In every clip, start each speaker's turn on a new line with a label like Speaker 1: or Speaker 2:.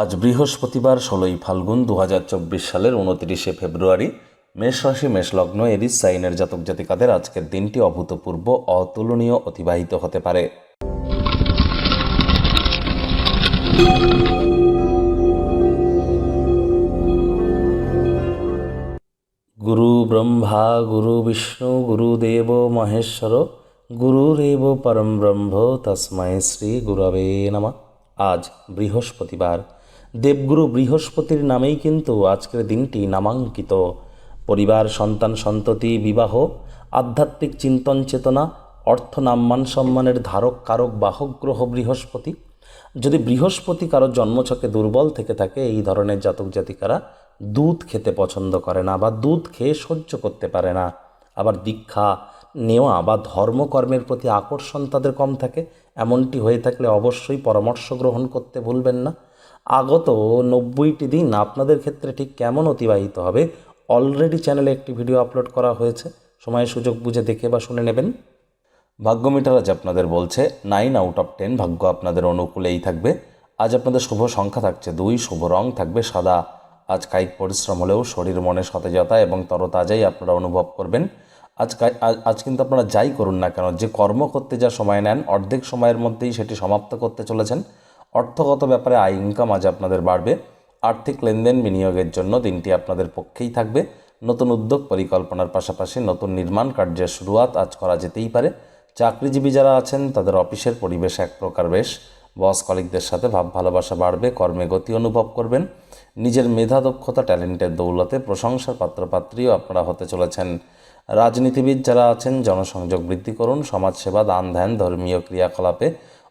Speaker 1: আজ বৃহস্পতিবার, ষোলোই ফাল্গুন দু সালের উনত্রিশে ফেব্রুয়ারি, মেষ রাশি মেষলগ্ন এরিস, সাইনের জাতক জাতিকাদের আজকের দিনটি অভূতপূর্ব, অতুলনীয়, অতিবাহিত হতে পারে। গুরু ব্রহ্মা, গুরু বিষ্ণু গুরুদেব মহেশ্বর গুরুরেব পরম ব্রহ্ম, তস্মৈ শ্রী গুরবে নমঃ। আজ বৃহস্পতিবার। দেবগুরু বৃহস্পতির নামেই কিন্তু আজকের দিনটি নামাঙ্কিত। পরিবার, সন্তান, সন্ততি, বিবাহ, আধ্যাত্মিক চিন্তন চেতনা, অর্থ নাম্মান সম্মানের ধারক, কারক, বাহক, গ্রহ, বৃহস্পতি। যদি বৃহস্পতি কারও জন্মছকে দুর্বল থেকে থাকে, এই ধরনের জাতক জাতিকারা দুধ খেতে পছন্দ করে না বা দুধ খেয়ে সহ্য করতে পারে না। আবার দীক্ষা নেওয়া বা ধর্মকর্মের প্রতি আকর্ষণ তাদের কম থাকে। এমনটি হয়ে থাকলে অবশ্যই পরামর্শ গ্রহণ করতে ভুলবেন না। আগত নব্বইটি দিন আপনাদের ক্ষেত্রে ঠিক কেমন অতিবাহিত হবে? অলরেডি চ্যানেলে একটি ভিডিও আপলোড করা হয়েছে। সময় সুযোগ বুঝে দেখে বা শুনে নেবেন। ভাগ্য মিটার আজ আপনাদের বলছে নাইন আউট অফ টেন ভাগ্য আপনাদের অনুকূলেই থাকবে। আজ আপনাদের শুভ সংখ্যা থাকছে দুই, শুভ রং থাকবে সাদা। আজ কায়িক পরিশ্রম হলেও শরীর, মনে সতেজতা এবং তরতাজাই আপনারা অনুভব করবেন। আজ আজ কিন্তু আপনারা যাই করুন না কেন, যে কর্ম করতে যা সময় নেন, অর্ধেক সময়ের মধ্যেই সেটি সমাপ্ত করতে চলেছেন। অর্থগত ব্যাপারে আয় ইনকাম আজ আপনাদের বাড়বে। আর্থিক লেনদেন বিনিয়োগের জন্য দিনটি আপনাদের পক্ষেই থাকবে। নতুন উদ্যোগ পরিকল্পনার পাশাপাশি নতুন নির্মাণ কার্যের শুরুয়াত আজ করা যেতেই পারে। চাকরিজীবী যারা আছেন, তাদের অফিসের পরিবেশ এক প্রকার বেশ। বস কলিকদের সাথে ভাব ভালোবাসা বাড়বে, কর্মে গতি অনুভব করবেন। নিজের মেধা, দক্ষতা, ট্যালেন্টের দৌলতে প্রশংসার পাত্রপাত্রীও আপনারা হতে চলেছেন। রাজনীতিবিদ যারা আছেন, জনসংযোগ বৃদ্ধি করুন, সমাজসেবা, দান ধ্যান, ধর্মীয় ক্রিয়াকলাপে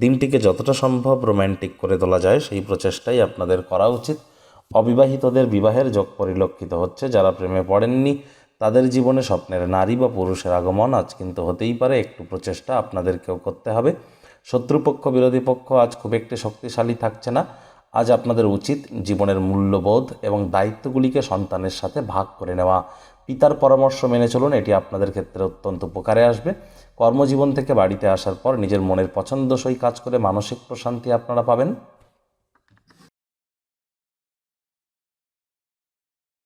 Speaker 1: দিনটিকে যতটা সম্ভব রোম্যান্টিক করে তোলা যায়, সেই প্রচেষ্টাই আপনাদের করা উচিত। অবিবাহিতদের বিবাহের যোগ পরিলক্ষিত হচ্ছে। যারা প্রেমে পড়েননি, তাদের জীবনে স্বপ্নের নারী বা পুরুষের আগমন আজ কিন্তু হতেই পারে। একটু প্রচেষ্টা আপনাদেরকেও করতে হবে। শত্রুপক্ষ, বিরোধী পক্ষ আজ খুব একটি শক্তিশালী থাকছে না। আজ আপনাদের উচিত জীবনের মূল্যবোধ এবং দায়িত্বগুলিকে সন্তানের সাথে ভাগ করে নেওয়া। পিতার পরামর্শ মেনে চলুন, এটি আপনাদের ক্ষেত্রে অত্যন্ত উপকারে আসবে। কর্মজীবন থেকে বাড়িতে আসার পর নিজের মনের পছন্দসই কাজ করে মানসিক প্রশান্তি আপনারা পাবেন।